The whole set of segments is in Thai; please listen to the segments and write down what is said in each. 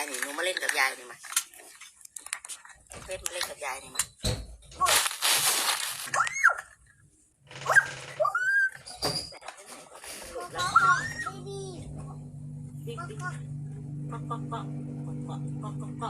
ายนี่หนูมาเล่นกับยายนี่มาเล่นมาเล่นกับยายนี่มาก็ก็ก็ก็ก็ก็ก็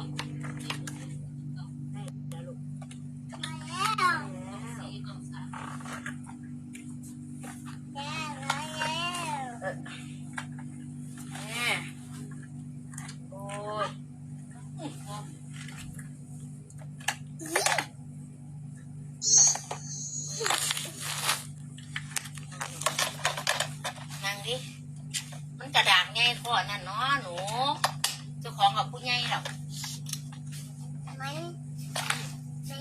ดิมันกระดางไงพ่อนั่นเนาะหนูเจ้าของกับผู้ใหญ่หรอกมันมัน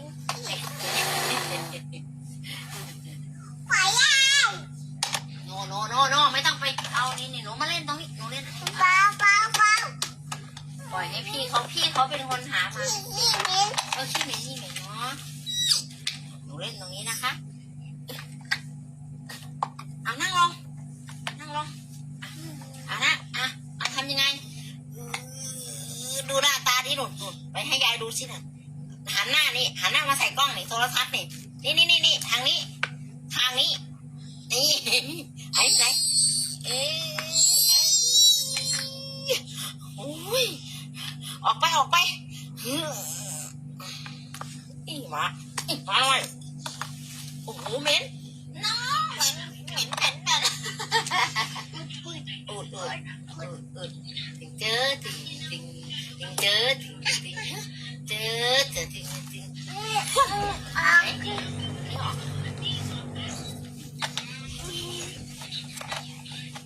ไปแล้วโนโนโนโนไม่ต้องไปเอานี่นี่หนูมาเล่นตรงนี้หนูเล่นเปล่าเปล่าเปล่าปล่อยให้พี่เขาพี่เขาเป็นคนหามาพี่พี่มิ้นเออขี้เหม็นขี้เหม็นเนาะหนูเล่นตรงนี้นะ ที่หนุนหนุนไปให้ยายดูสิหน่ะหันหน้านี่หันหน้ามาใส่กล้องนี่โทรทัศน์นี่นี่นี่นี่นี่ทางนี้ ทางนี้ นี่ไหนไหนเอ๊ะโอ้ยออกไปออกไปอีหมาอีหมาหน่อยโอ้โหเหม็นน้องเหม็นเหม็นเหม็นแบบอืดอืดอืดอืดถึงเจอถึงถึง ถึงเจอถึงถึงเจอเจอถึงถึงเอานี่ออกนี่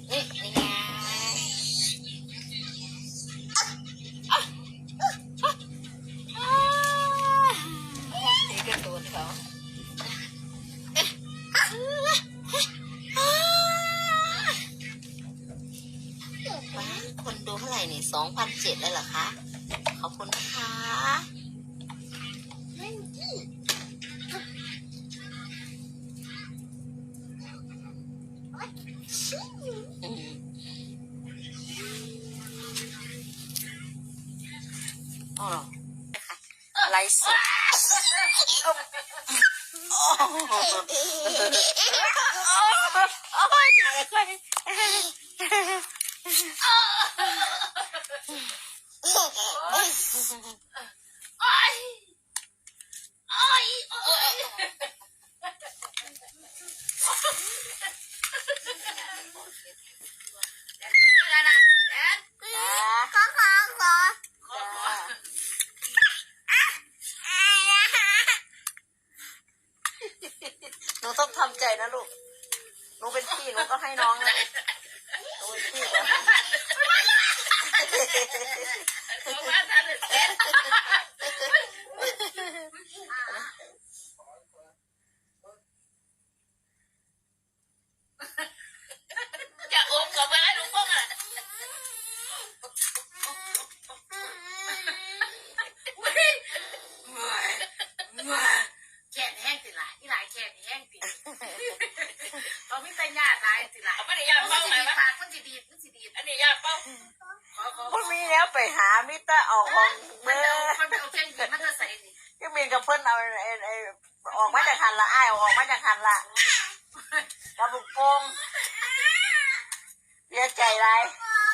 นี่ไงนี่ก็โดนเขาคนดูเท่าไหร่นี่สองพันเจ็ดแล้วเหรอคะ ขอบคุณนะคะอ๋อไลฟ์สดโอ้โหโอ้ยอไรกัน โอ้ยโอ้ยโอ้ยขอขอขอหนูต้องทำใจนะลูก หนูเป็นพี่หนูก็ให้น้องนะหนูเป็นพี่นะอย่าอมกับมาแล้วหนูพกอะแขนแห้งสิหลายที่หลายแขนแห้งสิเราไม่ใส่ยาหลายสิหลาย ไม่ได้ยาเป้าไหนวะ ปากมันสิดีมันสิดี อันนี้ยาเป้า ขอขอ พวกนี้แล้วไปหามิตรออกของ มั เมื่ น อ เอามันเอาแข้งดีมันจะใส่ดิ ยังมีกับ เพิ่นเอาไอ้ไอ้ออกมาจากคันละไอ้ายเอาออกมาจากคันละกับลูกโป่งเสียใจไร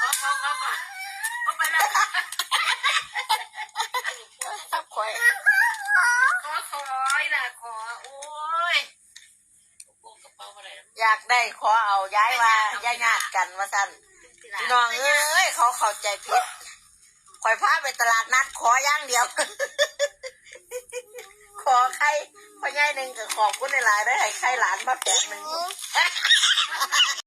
ขอขอขอขอเอาไปแล้วทับคอยขอขอละขอโอ้ยโป่งกระเป๋าอะไรอยากได้ขอเอาย้ายว่าย้ายญาติกันว่าสั่นพี่น้องเอ้ยเขาเข้าใจผิดคอยพาไปตลาดนัดขอย่างเดียว อใครพ่อใหญ่หนึ่งกับขอบคุณในหลายๆได้ให้ใครหลานมาแปดหนึ่ง